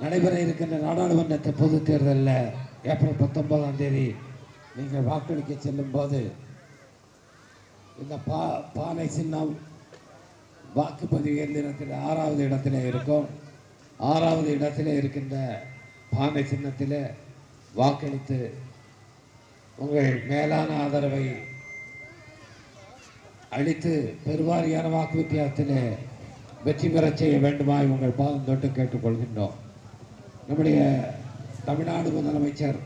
நடைபெற இருக்கின்ற நாடாளுமன்ற பொது தேர்தலில் ஏப்ரல் பத்தொன்பதாம் தேதி நீங்கள் வாக்களிக்க செல்லும் போது இந்த பா பானை சின்னம் வாக்குப்பதிவு இயந்திரத்தில் ஆறாவது இடத்துல இருக்கும். ஆறாவது இடத்துல இருக்கின்ற பானை சின்னத்தில் வாக்களித்து உங்கள் மேலான ஆதரவை அளித்து பெருவாரியான வாக்கு வித்தியாசத்தில் வெற்றி பெறச் செய்ய வேண்டுமாய் உங்கள் பாதம் தொட்டு கேட்டுக்கொள்கின்றோம். நம்முடைய தமிழ்நாடு முதலமைச்சர்.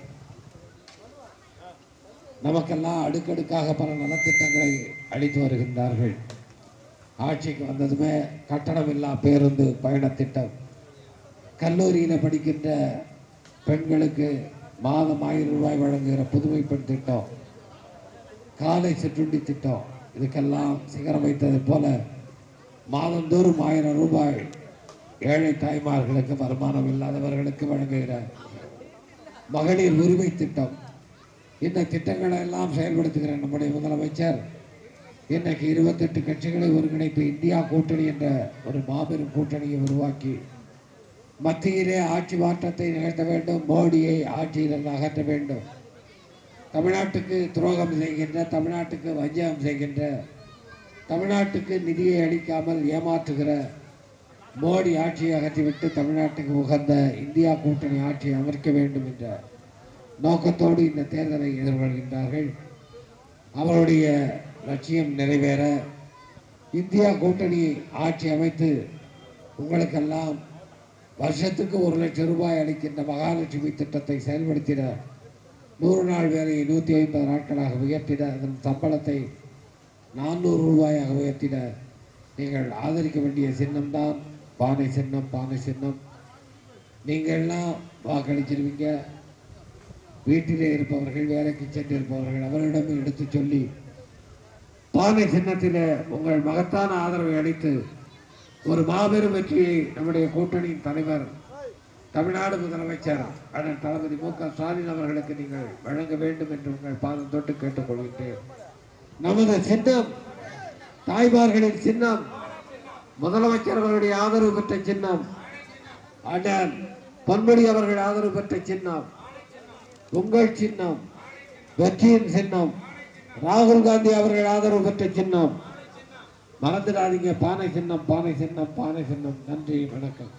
நமக்கெல்லாம் அடுக்கடுக்காக பல நலத்திட்டங்களை அளித்து வருகின்றார்கள். ஆட்சிக்கு வந்ததுமே கட்டணமில்லா பேருந்து பயணத்திட்டம் கல்லூரியில் படிக்கின்ற பெண்களுக்கு மாதம் ஆயிரம் ரூபாய் வழங்குகிற புதுமை பெண் திட்டம். காலை சிற்றுண்டி திட்டம். இதுக்கெல்லாம் சிகரம் வைத்தது போல மாதந்தோறும் ஆயிரம் ரூபாய் ஏழை தாய்மார்களுக்கு வருமானம் இல்லாதவர்களுக்கு வழங்குகிற மகளிர் உரிமை திட்டம். இந்த திட்டங்களை எல்லாம் செயல்படுத்துகிற நம்முடைய முதலமைச்சர் இன்னைக்கு இருபத்தெட்டு கட்சிகளை ஒருங்கிணைத்து இந்தியா கூட்டணி என்ற ஒரு மாபெரும் கூட்டணியை உருவாக்கி மத்தியிலே ஆட்சி மாற்றத்தை நிகழ்த்த வேண்டும் மோடியை ஆட்சியிலிருந்து அகற்ற வேண்டும். தமிழ்நாட்டுக்கு துரோகம் செய்கின்ற தமிழ்நாட்டுக்கு வஞ்சகம் செய்கின்ற தமிழ்நாட்டுக்கு நிதியை அளிக்காமல் ஏமாற்றுகிற மோடி ஆட்சியை அகற்றிவிட்டு தமிழ்நாட்டுக்கு உகந்த இந்தியா கூட்டணி ஆட்சியை அமர்க்க வேண்டும் என்ற நோக்கத்தோடு இந்த தேர்தலை எதிர்கொள்கின்றார்கள். அவருடைய லட்சியம் நிறைவேற இந்தியா கூட்டணி ஆட்சி அமைத்து உங்களுக்கெல்லாம் வருஷத்துக்கு ஒரு லட்சம் ரூபாய் அளிக்கின்ற மகாலட்சுமி திட்டத்தை செயல்படுத்திட நூறு நாள் வேலையை நூற்றி ஐம்பது நாட்களாக உயர்த்திட அதன் சம்பளத்தை நானூறு ரூபாயாக உயர்த்திட நீங்கள் ஆதரிக்க வேண்டிய சின்னம்தான். பானை சின்னம் பானை சின்னம். நீங்கள்லாம் வாக்களிச்சிருவீங்க. வீட்டிலே இருப்பவர்கள் வேலைக்கு சென்றிருப்பவர்கள் அவரிடம் எடுத்து சொல்லி பானை சின்னத்தில் உங்கள் மகத்தான ஆதரவை அளித்து ஒரு மாபெரும் வெற்றியை நம்முடைய கூட்டணியின் தலைவர் தமிழ்நாடு முதலமைச்சர் அண்ணன் தளபதி மு க ஸ்டாலின் அவர்களுக்கு நீங்கள் வழங்க வேண்டும் என்று உங்கள் பாதம் தொட்டு கேட்டுக்கொள்கின்றேன். நமது சின்னம் தாய்மார்களின் சின்னம் முதலமைச்சர் அவர்களுடைய ஆதரவு பெற்ற சின்னம். அண்ணன் பொன்முடி அவர்கள் ஆதரவு பெற்ற சின்னம். உங்கள் சின்னம். வெற்றியின் சின்னம். ராகுல் காந்தி அவர்கள் ஆதரவு பெற்ற சின்னம். மறந்துடாதீங்க. பானை சின்னம் பானை சின்னம் பானை சின்னம். நன்றி வணக்கம்.